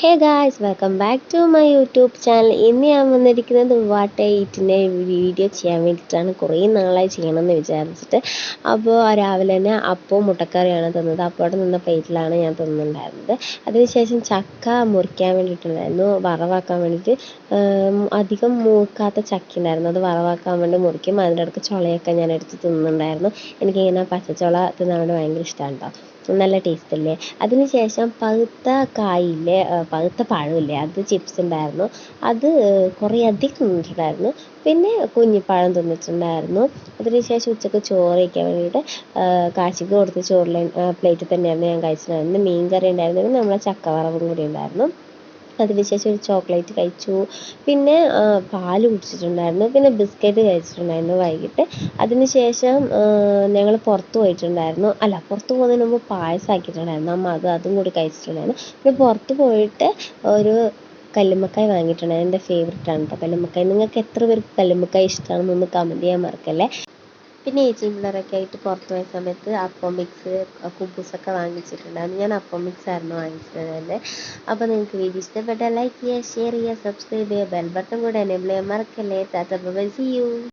Hey guys welcome back to my YouTube channel ഇന്ന് ഞാൻ വന്നിരിക്കുന്നത് വാട്ട് ഈറ്റിന്റെ വീഡിയോ ചെയ്യാൻ വേണ്ടിയിട്ടാണ്. കുറേ നാളായി ചെയ്യണമെന്ന് വിചാരിച്ചിട്ട്. അപ്പോൾ രാവിലെ തന്നെ അപ്പവും മുട്ടക്കറിയാണ് തന്നത്. അപ്പോടെ നിന്ന പ്ലേറ്റിലാണ് ഞാൻ തന്നിട്ടുണ്ടായിരുന്നത്. അതിനുശേഷം ചക്ക മുറിക്കാൻ വേണ്ടിയിട്ടുണ്ടായിരുന്നു. വറവാക്കാൻ വേണ്ടിയിട്ട് അധികം മൂക്കാത്ത ചക്ക ഉണ്ടായിരുന്നു. അത് വറവാക്കാൻ വേണ്ടി മുറിക്കും. അതിന്റെ ഇടയ്ക്ക് ചുളയൊക്കെ ഞാൻ എടുത്ത് തിന്നുന്നുണ്ടായിരുന്നു. എനിക്കിങ്ങനെ പച്ചച്ചുള തിന്നാൻ വേണ്ടി ഭയങ്കര ഇഷ്ടമാണ് കേട്ടോ. നല്ല ടേസ്റ്റ് അല്ലേ അതിന് ശേഷം പഴുത്ത കായില്ലേ പഴുത്ത പഴമില്ലേ അത് ചിപ്സ് ഉണ്ടായിരുന്നു അത് കുറേ അധികം തിന്നിട്ടുണ്ടായിരുന്നു. പിന്നെ കുഞ്ഞിപ്പഴം തിന്നിട്ടുണ്ടായിരുന്നു. അതിന് ശേഷം ഉച്ചയ്ക്ക് ചോറ് കഴിക്കാൻ വേണ്ടിയിട്ട് കാശിക്ക് കൊടുത്ത ചോറിൽ പ്ലേറ്റിൽ തന്നെയായിരുന്നു ഞാൻ കഴിച്ചിട്ടുണ്ടായിരുന്നത്. മീൻ കറി ഉണ്ടായിരുന്നു പിന്നെ നമ്മളെ ചക്കവറവും കൂടി ഉണ്ടായിരുന്നു. അതിനുശേഷം ഒരു ചോക്ലേറ്റ് കഴിച്ചു. പിന്നെ പാൽ കുടിച്ചിട്ടുണ്ടായിരുന്നു. പിന്നെ ബിസ്ക്കറ്റ് കഴിച്ചിട്ടുണ്ടായിരുന്നു വൈകിട്ട്. അതിനുശേഷം ഞങ്ങൾ പുറത്ത് പോയിട്ടുണ്ടായിരുന്നു. അല്ല പുറത്ത് പോകുന്നതിന് മുമ്പ് പായസം ആക്കിയിട്ടുണ്ടായിരുന്നു അമ്മ അത് അതും കൂടി കഴിച്ചിട്ടുണ്ടായിരുന്നു. പിന്നെ പുറത്ത് പോയിട്ട് ഒരു കല്ലുമ്മക്കായ് വാങ്ങിയിട്ടുണ്ടായിരുന്നു. എന്റെ ഫേവറേറ്റ് ആണ് കേട്ടോ കല്ലുമ്മക്കായ്. നിങ്ങൾക്ക് എത്ര പേർക്ക് കല്ലുമ്മക്കായ് ഇഷ്ടമാണെന്നൊന്ന് കമന്റ് ചെയ്യാൻ മറക്കല്ലേ? പിന്നെ ഏച്ചിയും പിള്ളേരൊക്കെ ആയിട്ട് പുറത്ത് പോയ സമയത്ത് അപ്പം മിക്സ് കുബൂസൊക്കെ വാങ്ങിച്ചിട്ടുണ്ടായിരുന്നു. ഞാൻ അപ്പം മിക്സ് ആയിരുന്നു വാങ്ങിച്ചത് തന്നെ. അപ്പോൾ നിങ്ങൾക്ക് വീഡിയോ ഇഷ്ടപ്പെട്ടാൽ ലൈക്ക് ചെയ്യുക ഷെയർ ചെയ്യുക സബ്സ്ക്രൈബ് ചെയ്യുക ബെൽ ബട്ടൺ കൂടെ എനേബിൾ ചെയ്യാൻ മറക്കല്ലേ. Tata by C U